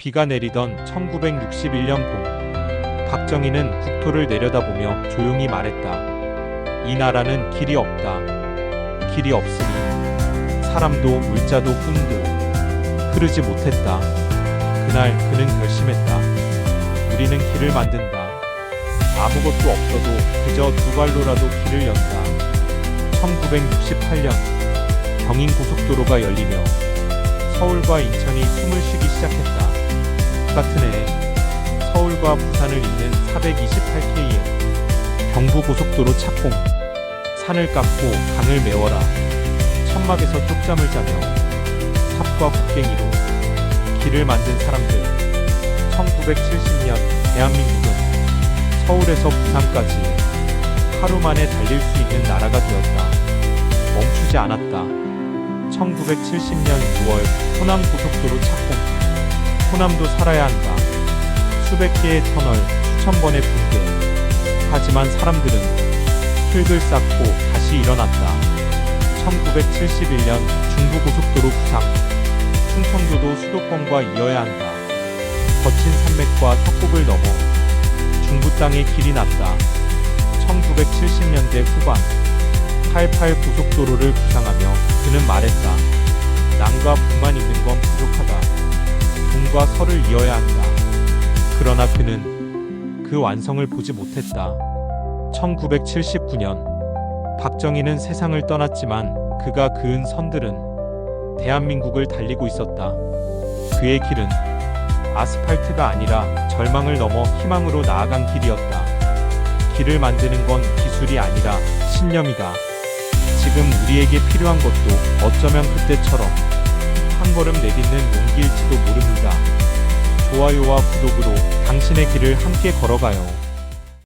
비가 내리던 1961년 봄, 박정희는 국토를 내려다보며 조용히 말했다. 이 나라는 길이 없다. 길이 없으니 사람도 물자도 꿈도 흐르지 못했다. 그날 그는 결심했다. 우리는 길을 만든다. 아무것도 없어도 그저 두 발로라도 길을 연다. 1968년 경인 고속도로가 열리며 서울과 인천이 숨을 쉬기 시작했다. 같은 해 서울과 부산을 잇는 428km 경부 고속도로 착공 산을 깎고 강을 메워라 천막에서 쪽잠을 자며 삽과 곡괭이로 길을 만든 사람들 1970년 대한민국은 서울에서 부산까지 하루 만에 달릴 수 있는 나라가 되었다. 멈추지 않았다. 1970년 6월 호남 고속도로 착공. 호남도 살아야 한다. 수백 개의 터널, 수천 번의 붕괴. 하지만 사람들은 흙을 쌓고 다시 일어났다. 1971년 중부고속도로 부상. 충청도도 수도권과 이어야 한다. 거친 산맥과 협곡을 넘어 중부 땅에 길이 났다. 1970년대 후반 88 고속도로를 구상하며 그는 말했다. 남과 북만 있는 건 부족하다. 동과 서를 이어야 한다. 그러나 그는 그 완성을 보지 못했다. 1979년 박정희는 세상을 떠났지만 그가 그은 선들은 대한민국을 달리고 있었다. 그의 길은 아스팔트가 아니라 절망을 넘어 희망으로 나아간 길이었다. 길을 만드는 건 기술이 아니라 신념이다. 지금 우리에게 필요한 것도 어쩌면 그때처럼 한 걸음 내딛는 용기일지도 모릅니다. 좋아요와 구독으로 당신의 길을 함께 걸어가요.